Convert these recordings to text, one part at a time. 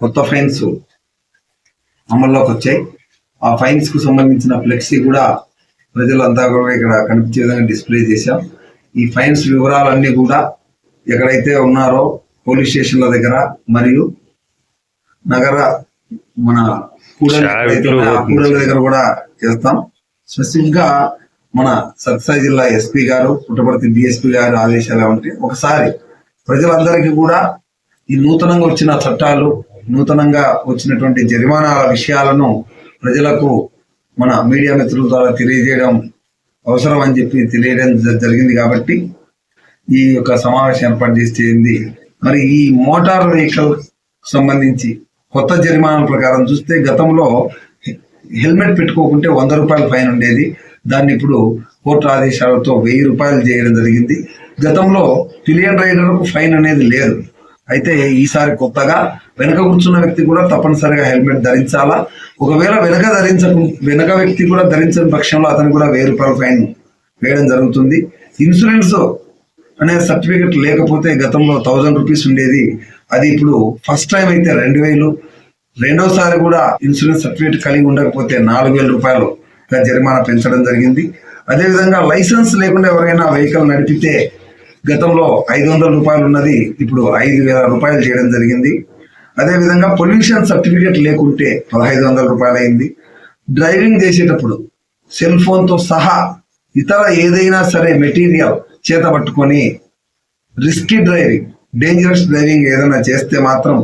కొత్త ఫైన్స్ అమల్లోకి వచ్చాయి. ఆ ఫైన్స్కు సంబంధించిన ఫ్లెక్సీ కూడా ప్రజలంతా కూడా ఇక్కడ కనిపించే విధంగా డిస్ప్లే చేశాం. ఈ ఫైన్స్ వివరాలన్నీ కూడా ఎక్కడైతే ఉన్నారో పోలీస్ స్టేషన్ల దగ్గర మరియు నగర మన కూడలి దగ్గర కూడా చేస్తాం. స్పెసిఫిక్గా మన సత్సాయి జిల్లా ఎస్పీ గారు పుట్టపర్తి డిఎస్పీ గారు ఆదేశాలు ఏమంటే ఒకసారి ప్రజలందరికీ కూడా ఈ నూతనంగా వచ్చిన చట్టాలు నూతనంగా వచ్చినటువంటి జరిమానాల విషయాలను ప్రజలకు మన మీడియా మిత్రుల ద్వారా తెలియజేయడం అవసరం అని చెప్పి తెలియడం జరిగింది కాబట్టి ఈ యొక్క సమావేశం ఏర్పాటు చేసేది మరి ఈ మోటార్ వెహికల్ సంబంధించి కొత్త జరిమానాల ప్రకారం చూస్తే గతంలో హెల్మెట్ పెట్టుకోకుంటే వంద రూపాయల ఫైన్ ఉండేది. దాన్ని ఇప్పుడు కోర్టు ఆదేశాలతో వెయ్యి రూపాయలు చేయడం జరిగింది. గతంలో పిలియన్ రైడర్కు ఫైన్ అనేది లేదు. అయితే ఈసారి కొత్తగా వెనక కూర్చున్న వ్యక్తి కూడా తప్పనిసరిగా హెల్మెట్ ధరించాలా? ఒకవేళ వెనక ధరించ వెనక వ్యక్తి కూడా ధరించని పక్షంలో అతను కూడా వెయ్యి రూపాయల ఫైన్ వేయడం జరుగుతుంది. ఇన్సూరెన్స్ అనే సర్టిఫికెట్ లేకపోతే గతంలో థౌజండ్ రూపీస్ ఉండేది. అది ఇప్పుడు ఫస్ట్ టైం అయితే రెండు వేలు. రెండోసారి కూడా ఇన్సూరెన్స్ సర్టిఫికేట్ కలిగి ఉండకపోతే నాలుగు వేల రూపాయలు జరిమానా పెంచడం జరిగింది. అదేవిధంగా లైసెన్స్ లేకుండా ఎవరైనా వెహికల్ నడిపితే గతంలో ఐదు వందల రూపాయలు ఉన్నది ఇప్పుడు ఐదు వేల రూపాయలు చేయడం జరిగింది. అదేవిధంగా పొల్యూషన్ సర్టిఫికేట్ లేకుంటే పదహైదు వందల రూపాయలు అయింది డ్రైవింగ్ చేసేటప్పుడు సెల్ ఫోన్తో సహా ఇతర ఏదైనా సరే మెటీరియల్ చేత పట్టుకొని రిస్కీ డ్రైవింగ్ డేంజరస్ డ్రైవింగ్ ఏదైనా చేస్తే మాత్రం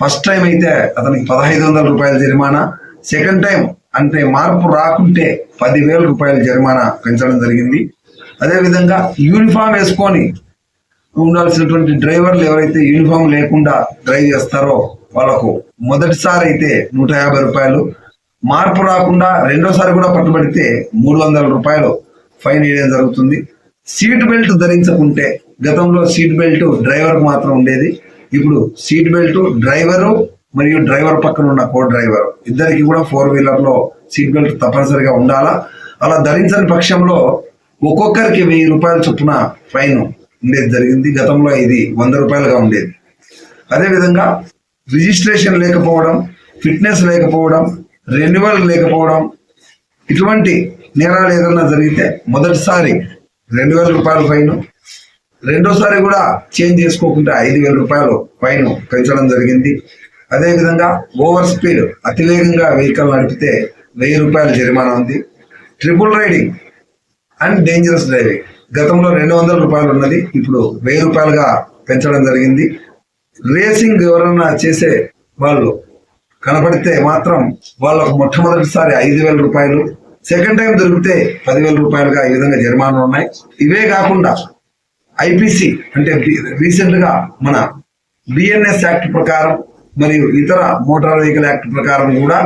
ఫస్ట్ టైం అయితే అతనికి పదహైదు వందల రూపాయల జరిమానా సెకండ్ టైం అంటే మార్పు రాకుంటే పదివేల రూపాయల జరిమానా పెంచడం జరిగింది. అదేవిధంగా యూనిఫామ్ వేసుకొని ఉండాల్సినటువంటి డ్రైవర్లు ఎవరైతే యూనిఫామ్ లేకుండా డ్రైవ్ చేస్తారో వాళ్ళకు మొదటిసారి అయితే నూట యాభై రూపాయలు. మార్పు రాకుండా రెండోసారి కూడా పట్టుబడితే మూడు వందల రూపాయలు ఫైన్ వేయడం జరుగుతుంది. సీట్ బెల్ట్ ధరించకుంటే గతంలో సీట్ బెల్ట్ డ్రైవర్కు మాత్రం ఉండేది. ఇప్పుడు సీట్ బెల్ట్ డ్రైవరు మరియు డ్రైవర్ పక్కన ఉన్న కో డ్రైవర్ ఇద్దరికి కూడా ఫోర్ వీలర్లో సీట్ బెల్ట్ తప్పనిసరిగా ఉండాలా? అలా ధరించని పక్షంలో ఒక్కొక్కరికి వెయ్యి రూపాయల చొప్పున ఫైన్. ఉండేది జరిగింది. గతంలో ఇది వంద రూపాయలుగా ఉండేది. అదేవిధంగా రిజిస్ట్రేషన్ లేకపోవడం ఫిట్నెస్ లేకపోవడం రెన్యువల్ లేకపోవడం ఇటువంటి నేరాలు ఏదైనా జరిగితే మొదటిసారి రెండు వేల రూపాయల ఫైన్. రెండోసారి కూడా చేంజ్ చేసుకోకుండా ఐదు వేల రూపాయలు ఫైన్ పెంచడం జరిగింది. అదేవిధంగా ఓవర్ స్పీడ్ అతివేగంగా వెహికల్ నడిపితే వెయ్యి రూపాయల జరిమానా ఉంది. Triple riding and dangerous driving. గతంలో రెండు వందల రూపాయలు ఉన్నది ఇప్పుడు వెయ్యి రూపాయలుగా పెంచడం జరిగింది. రేసింగ్ ఎవరన్నా చేసే వాళ్ళు కనపడితే మాత్రం వాళ్ళకు మొట్టమొదటిసారి ఐదు వేల రూపాయలు సెకండ్ టైం దొరికితే పదివేల రూపాయలుగా ఈ విధంగా జరిమానాలు ఉన్నాయి. ఇవే కాకుండా ఐపీసీ అంటే రీసెంట్గా మన బిఎన్ఎస్ యాక్ట్ ప్రకారం మరియు ఇతర మోటార్ వెహికల్ యాక్ట్ ప్రకారం కూడా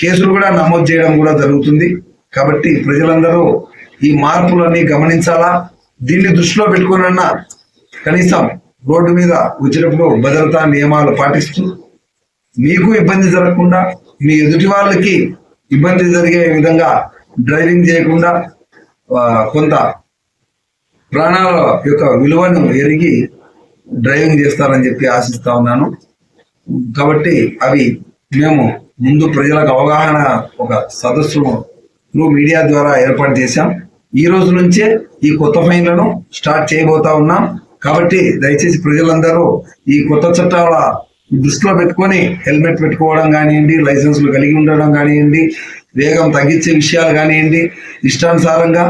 కేసులు కూడా నమోదు చేయడం కూడా జరుగుతుంది. కాబట్టి ప్రజలందరూ ఈ మార్పులన్నీ గమనించాలా? దీన్ని దృష్టిలో పెట్టుకునన్నా కనీసం రోడ్డు మీద వచ్చినప్పుడు భద్రతా నియమాలు పాటిస్తూ మీకు ఇబ్బంది జరగకుండా మీ ఎదుటి వాళ్ళకి ఇబ్బంది జరిగే విధంగా డ్రైవింగ్ చేయకుండా కొంత ప్రాణాల యొక్క విలువను ఎరిగి డ్రైవింగ్ చేస్తారని చెప్పి ఆశిస్తా ఉన్నాను. కాబట్టి అవి మేము ముందు ప్రజలకు అవగాహన ఒక సదస్సును మీడియా ద్వారా ఏర్పాటు చేశాం. ఈ రోజు నుంచే ఈ కొత్త ఫైన్లను స్టార్ట్ చేయబోతా ఉన్నాం. కాబట్టి దయచేసి ప్రజలందరూ ఈ కొత్త చట్టాల దృష్టిలో పెట్టుకొని హెల్మెట్ పెట్టుకోవడం కానివ్వండి లైసెన్సులు కలిగి ఉండడం కానివ్వండి వేగం తగ్గించే విషయాలు కానివ్వండి ఇష్టానుసారంగా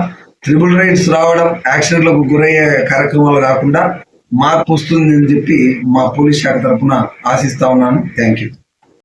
ట్రిపుల్ రైడ్స్ రావడం యాక్సిడెంట్లకు గురయ్యే కార్యక్రమాలు కాకుండా మార్పు వస్తుంది అని చెప్పి మా పోలీస్ శాఖ తరఫున ఆశిస్తా ఉన్నాను. Thank you.